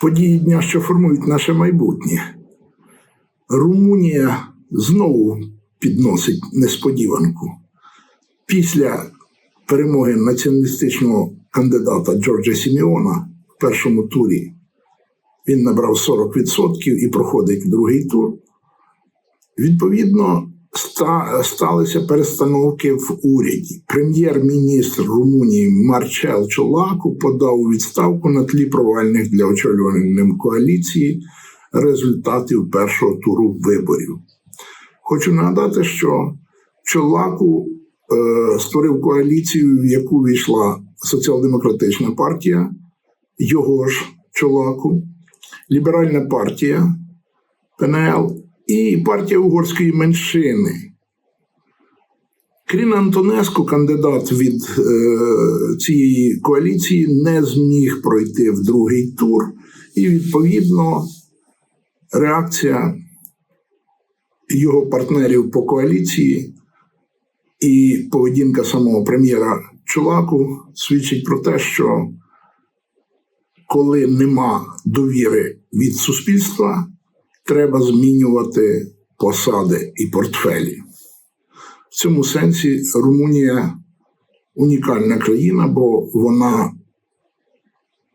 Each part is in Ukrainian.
Події дня, що формують наше майбутнє. Румунія знову підносить несподіванку. Після перемоги націоналістичного кандидата Джорджа Сіміона в першому турі він набрав 40% і проходить в другий тур. Відповідно, сталися перестановки в уряді. Прем'єр-міністр Румунії Марчел Чолаку подав у відставку на тлі провальних для очолюваної ним коаліції результатів першого туру виборів. Хочу нагадати, що Чолаку е, створив коаліцію, в яку війшла соціал-демократична партія, його ж Чолаку, ліберальна партія ПНЛ і партія угорської меншини. Крім Антонеску, кандидат від е, цієї коаліції, не зміг пройти в другий тур, і відповідно реакція його партнерів по коаліції і поведінка самого прем'єра Чулаку свідчить про те, що коли нема довіри від суспільства, треба змінювати посади і портфелі. В цьому сенсі Румунія унікальна країна, бо вона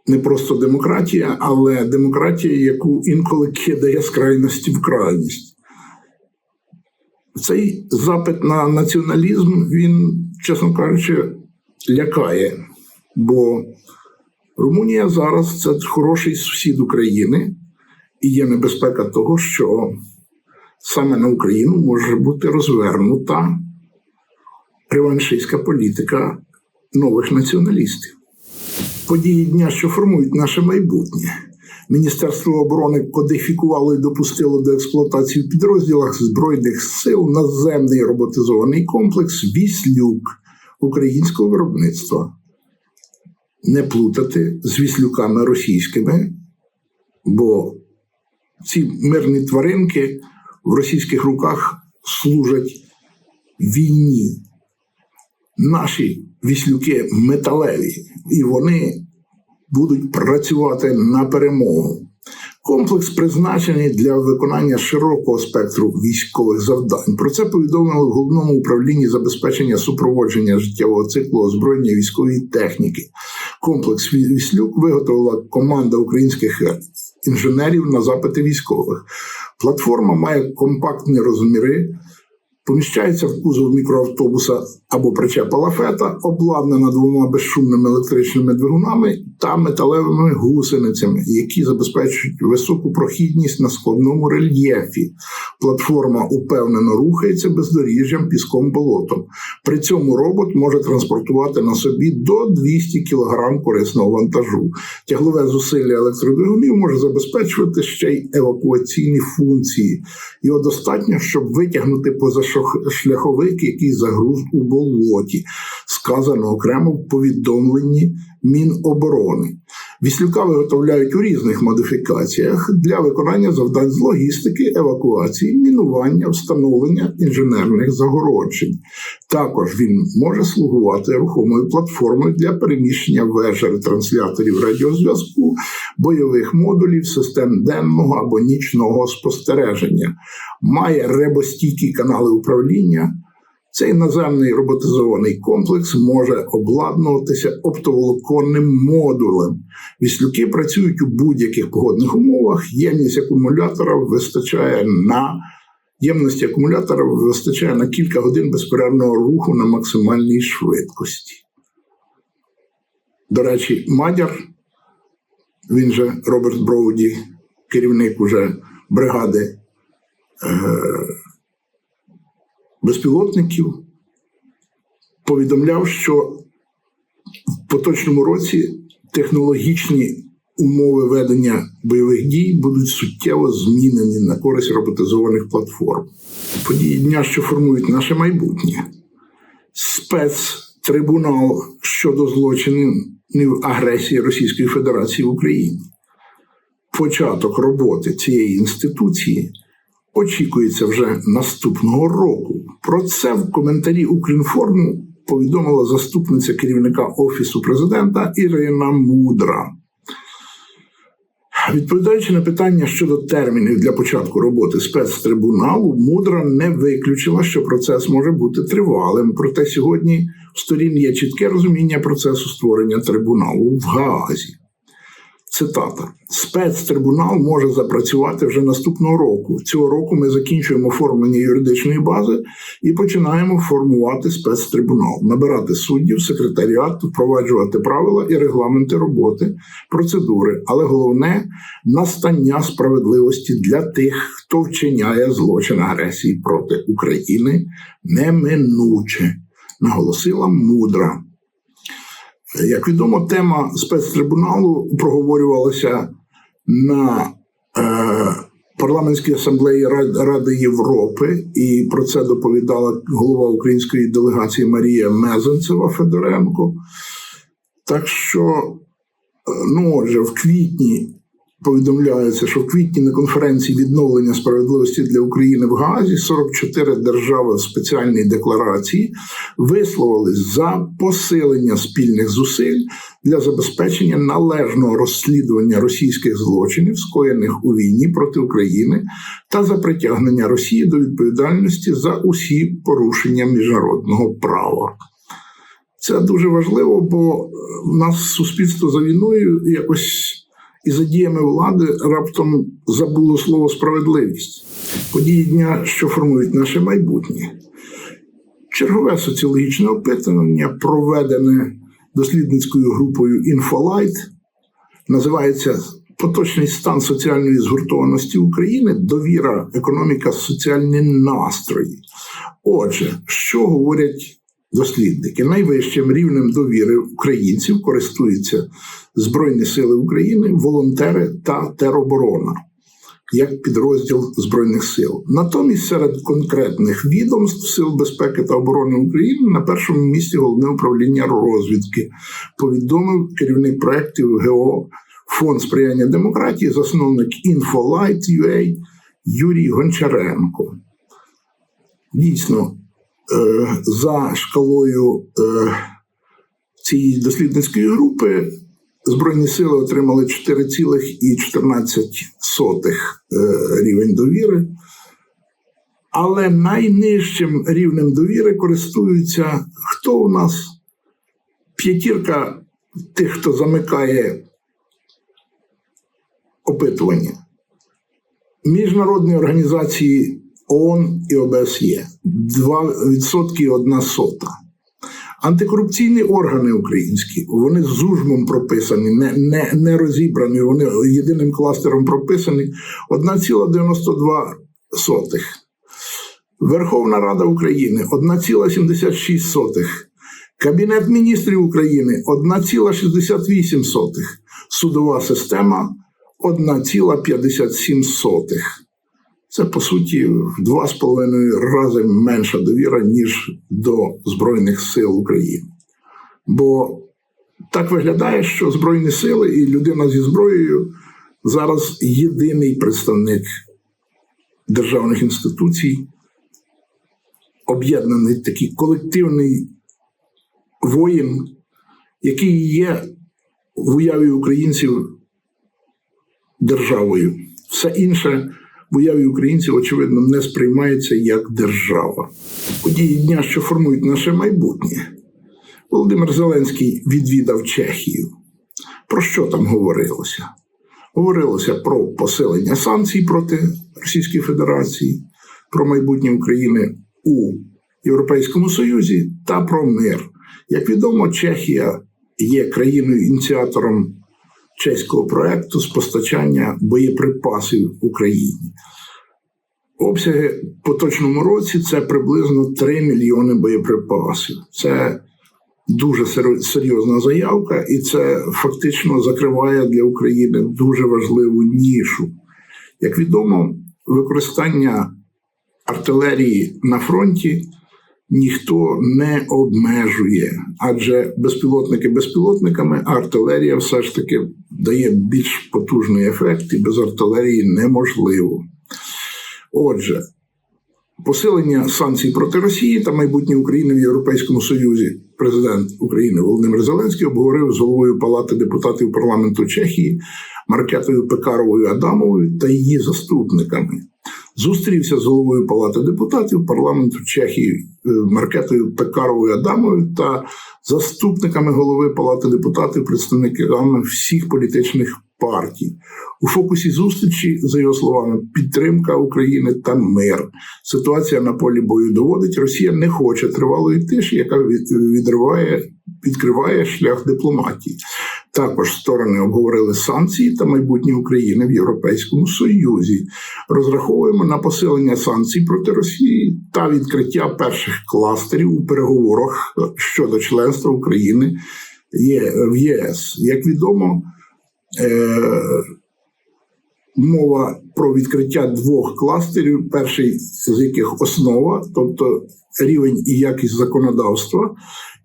не просто демократія, але демократія, яку інколи кидає з крайності в крайність. Цей запит на націоналізм, він, чесно кажучи, лякає, бо Румунія зараз це хороший сусід України, і є небезпека того, що саме на Україну може бути розвернута реваншистська політика нових націоналістів. Події дня, що формують наше майбутнє. Міністерство оборони кодифікувало і допустило до експлуатації в підрозділах Збройних сил наземний роботизований комплекс Віслюк українського виробництва. Не плутати з віслюками російськими, бо ці мирні тваринки в російських руках служать війні. Наші віслюки металеві, і вони будуть працювати на перемогу. Комплекс призначений для виконання широкого спектру військових завдань. Про це повідомили в головному управлінні забезпечення супроводження життєвого циклу озброєння військової техніки. Комплекс Віслюк виготовила команда українських інженерів на запити військових. Платформа має компактні розміри, поміщається в кузов мікроавтобуса або причепа лафета, обладнана двома безшумними електричними двигунами та металевими гусеницями, які забезпечують високу прохідність на складному рельєфі. Платформа упевнено рухається бездоріжжям, піском болотом. При цьому робот може транспортувати на собі до 200 кг корисного вантажу. Тяглове зусилля електродвигунів може забезпечувати ще й евакуаційні функції. Його достатньо, щоб витягнути позашляховик, який загруз у болоті, сказано окремо в повідомленні Міноборони. Віслюка виготовляють у різних модифікаціях для виконання завдань з логістики, евакуації, мінування, встановлення інженерних загороджень. Також він може слугувати рухомою платформою для переміщення вежа ретрансляторів радіозв'язку, бойових модулів, систем денного або нічного спостереження, має ребостійкі канали управління. Цей наземний роботизований комплекс може обладнуватися оптоволоконним модулем. Віслюки працюють у будь-яких погодних умовах. Ємність акумулятора вистачає на ємності акумулятора вистачає на кілька годин безперервного руху на максимальній швидкості. До речі, Мадяр, він же Роберт Броуді, керівник уже бригади. Е- безпілотників повідомляв, що в поточному році технологічні умови ведення бойових дій будуть суттєво змінені на користь роботизованих платформ. Події дня, що формують наше майбутнє. Спецтрибунал щодо злочинів агресії Російської Федерації в Україні. Початок роботи цієї інституції очікується вже наступного року. Про це в коментарі Укрінформу повідомила заступниця керівника Офісу президента Ірина Мудра. Відповідаючи на питання щодо термінів для початку роботи спецтрибуналу, мудра не виключила, що процес може бути тривалим. Проте сьогодні в сторін є чітке розуміння процесу створення трибуналу в Гаазі. Цитата: спецтрибунал може запрацювати вже наступного року. Цього року ми закінчуємо оформлення юридичної бази і починаємо формувати спецтрибунал, набирати суддів, секретаріат, впроваджувати правила і регламенти роботи, процедури. Але головне настання справедливості для тих, хто вчиняє злочин агресії проти України неминуче, наголосила мудра. Як відомо, тема спецтрибуналу проговорювалася на е, парламентській асамблеї Ради Європи, і про це доповідала голова української делегації Марія Мезенцева Федоренко. Так що, е, ну отже, в квітні повідомляється, що в квітні на конференції відновлення справедливості для України в Гаазі 44 держави в спеціальній декларації висловились за посилення спільних зусиль для забезпечення належного розслідування російських злочинів, скоєних у війні проти України, та за притягнення Росії до відповідальності за усі порушення міжнародного права. Це дуже важливо, бо в нас суспільство за війною якось і за діями влади раптом забуло слово справедливість, події дня, що формують наше майбутнє. Чергове соціологічне опитування, проведене дослідницькою групою Інфолайт, називається Поточний стан соціальної згуртованості України, довіра, економіка, соціальні настрої. Отже, що говорять дослідники? Найвищим рівнем довіри українців користуються Збройні Сили України, волонтери та тероборона як підрозділ Збройних сил. Натомість серед конкретних відомств Сил безпеки та оборони України на першому місці головне управління розвідки повідомив керівник проєктів ГО Фонд сприяння демократії, засновник Infolight.ua Юрій Гончаренко. Дійсно, за шкалою е, цієї дослідницької групи Збройні сили отримали 4,14 е, рівень довіри, але найнижчим рівнем довіри користуються хто у нас? П'ятірка тих, хто замикає опитування. Міжнародні організації ООН і ОБСЄ 2% і 1 сота. Антикорупційні органи українські, вони з ужмом прописані, не не, не розібрані, вони єдиним кластером прописані 1,92. Верховна Рада України 1,76. Кабінет міністрів України 1,68. Судова система 1,57. Це по суті в два з половиною рази менша довіра, ніж до Збройних сил України. Бо так виглядає, що Збройні сили і людина зі зброєю зараз єдиний представник державних інституцій, об'єднаний такий колективний воїн, який є в уяві українців державою. Все інше в уяві українців, очевидно, не сприймається як держава. Події дня, що формують наше майбутнє. Володимир Зеленський відвідав Чехію. Про що там говорилося? Говорилося про посилення санкцій проти Російської Федерації, про майбутнє України у Європейському Союзі та про мир. Як відомо, Чехія є країною-ініціатором чеського проекту з постачання боєприпасів Україні. Обсяги в поточному році це приблизно 3 мільйони боєприпасів. Це дуже серйозна заявка, і це фактично закриває для України дуже важливу нішу. Як відомо, використання артилерії на фронті ніхто не обмежує, адже безпілотники безпілотниками, артилерія все ж таки дає більш потужний ефект, і без артилерії неможливо. Отже, посилення санкцій проти Росії та майбутнє України в Європейському Союзі. Президент України Володимир Зеленський обговорив з головою Палати депутатів парламенту Чехії Маркетою Пекаровою Адамовою та її заступниками. Зустрівся з головою Палати депутатів парламенту Чехії е, Маркетою Пекаровою Адамовою та заступниками голови Палати депутатів, представниками всіх політичних партій. У фокусі зустрічі, за його словами, підтримка України та мир. Ситуація на полі бою доводить, Росія не хоче тривалої тиші, яка відриває, відкриває шлях дипломатії. Також сторони обговорили санкції та майбутнє України в Європейському Союзі. Розраховуємо на посилення санкцій проти Росії та відкриття перших кластерів у переговорах щодо членства України в ЄС. Як відомо, е, мова про відкриття двох кластерів, перший з яких основа, тобто рівень і якість законодавства,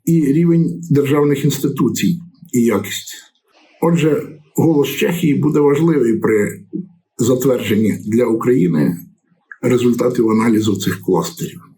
і рівень державних інституцій і якість. Отже, голос Чехії буде важливий при затвердженні для України результатів аналізу цих кластерів.